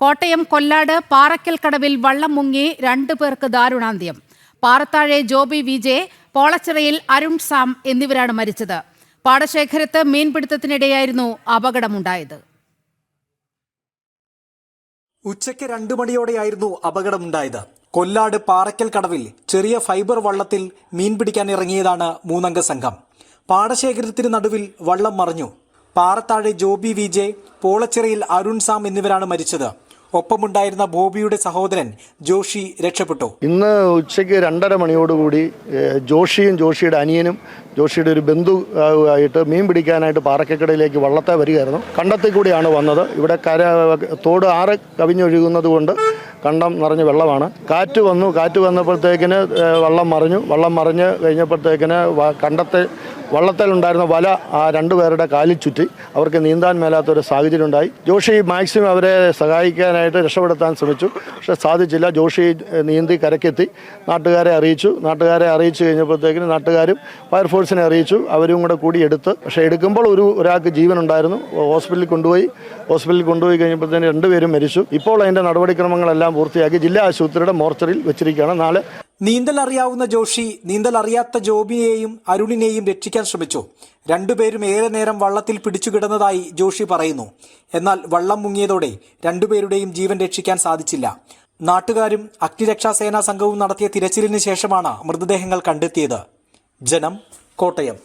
കോട്ടയം കൊല്ലാട് പാറക്കൽ കടവിൽ വള്ളം മുങ്ങി രണ്ടു പേർക്ക് ദാരുണാന്ത്യം. പാറത്താഴെ ജോബി വിജയ് പോളച്ചിറയിൽ അരുൺ സാം എന്നിവരാണ് മരിച്ചത്. പാടശേഖരത്ത് മീൻപിടുത്തത്തിനിടെയായിരുന്നു അപകടമുണ്ടായത്. ഉച്ചയ്ക്ക് രണ്ടു മണിയോടെയായിരുന്നു അപകടമുണ്ടായത്. കൊല്ലാട് പാറയ്ക്കൽ കടവിൽ ചെറിയ ഫൈബർ വള്ളത്തിൽ മീൻ പിടിക്കാൻ ഇറങ്ങിയതാണ് മൂന്നംഗ സംഘം. പാടശേഖരത്തിന് നടുവിൽ വള്ളം മറിഞ്ഞു. പാറത്താഴെ ജോബി വിജയ് പോളച്ചിറയിൽ അരുൺ സാം എന്നിവരാണ് മരിച്ചത്. ഒപ്പമുണ്ടായിരുന്ന ബോബിയുടെ സഹോദരൻ ജോഷി രക്ഷപ്പെട്ടു. ഇന്ന് ഉച്ചയ്ക്ക് രണ്ടര മണിയോടുകൂടി ജോഷിയും ജോഷിയുടെ അനിയനും ജോഷിയുടെ ഒരു ബന്ധു ആയിട്ട് മീൻ പിടിക്കാനായിട്ട് പാറക്കക്കടയിലേക്ക് വള്ളത്തെ വരികയായിരുന്നു. കണ്ടത്തിൽ കൂടിയാണ് വന്നത്. ഇവിടെ കര തോട് ആറ് കവിഞ്ഞൊഴുകുന്നത് കൊണ്ട് കണ്ടം നിറഞ്ഞ വെള്ളമാണ്. കാറ്റ് വന്നു. കാറ്റ് വന്നപ്പോഴത്തേക്കിന് വള്ളം മറിഞ്ഞു. വള്ളം മറിഞ്ഞ് കഴിഞ്ഞപ്പോഴത്തേക്കിന് കണ്ടത്തെ വള്ളത്തിലുണ്ടായിരുന്ന വല ആ രണ്ടുപേരുടെ കാലിൽ ചുറ്റി അവർക്ക് നീന്താൻ മേലാത്തൊരു സാഹചര്യം ഉണ്ടായി. ജോഷി മാക്സിമം അവരെ സഹായിക്കാനായിട്ട് രക്ഷപ്പെടുത്താൻ ശ്രമിച്ചു. പക്ഷെ സാധിച്ചില്ല. ജോഷി നീന്തി കരക്കെത്തി നാട്ടുകാരെ അറിയിച്ചു. നാട്ടുകാരെ അറിയിച്ചു കഴിഞ്ഞപ്പോഴത്തേക്കിന് നാട്ടുകാരും ഫയർഫോഴ്സിനെ അറിയിച്ചു. അവരും കൂടെ കൂടി എടുത്ത് പക്ഷേ എടുക്കുമ്പോൾ ഒരു ഒരാൾക്ക് ജീവൻ ഉണ്ടായിരുന്നു ഹോസ്പിറ്റലിൽ കൊണ്ടുപോയി. ഹോസ്പിറ്റലിൽ കൊണ്ടുപോയി കഴിഞ്ഞപ്പോഴത്തേന് രണ്ടുപേരും മരിച്ചു. ഇപ്പോൾ അതിന്റെ നടപടിക്രമങ്ങളെല്ലാം പൂർത്തിയാക്കി ജില്ലാ ആശുപത്രിയുടെ മോർച്ചറിയിൽ വെച്ചിരിക്കുകയാണ്. നാളെ നീന്തൽ അറിയാവുന്ന ജോഷി നീന്തൽ അറിയാത്ത ജോബിനെയും അരുണിനെയും രക്ഷിക്കാൻ ശ്രമിച്ചു. രണ്ടുപേരും ഏറെ നേരം വള്ളത്തിൽ പിടിച്ചുകിടന്നതായി ജോഷി പറയുന്നു. എന്നാൽ വള്ളം മുങ്ങിയതോടെ രണ്ടുപേരുടെയും ജീവൻ രക്ഷിക്കാൻ സാധിച്ചില്ല. നാട്ടുകാരും അഗ്നിരക്ഷാസേനാ സംഘവും നടത്തിയ തിരച്ചിലിന് ശേഷമാണ് മൃതദേഹങ്ങൾ കണ്ടെത്തിയത്. ജനം കോട്ടയം.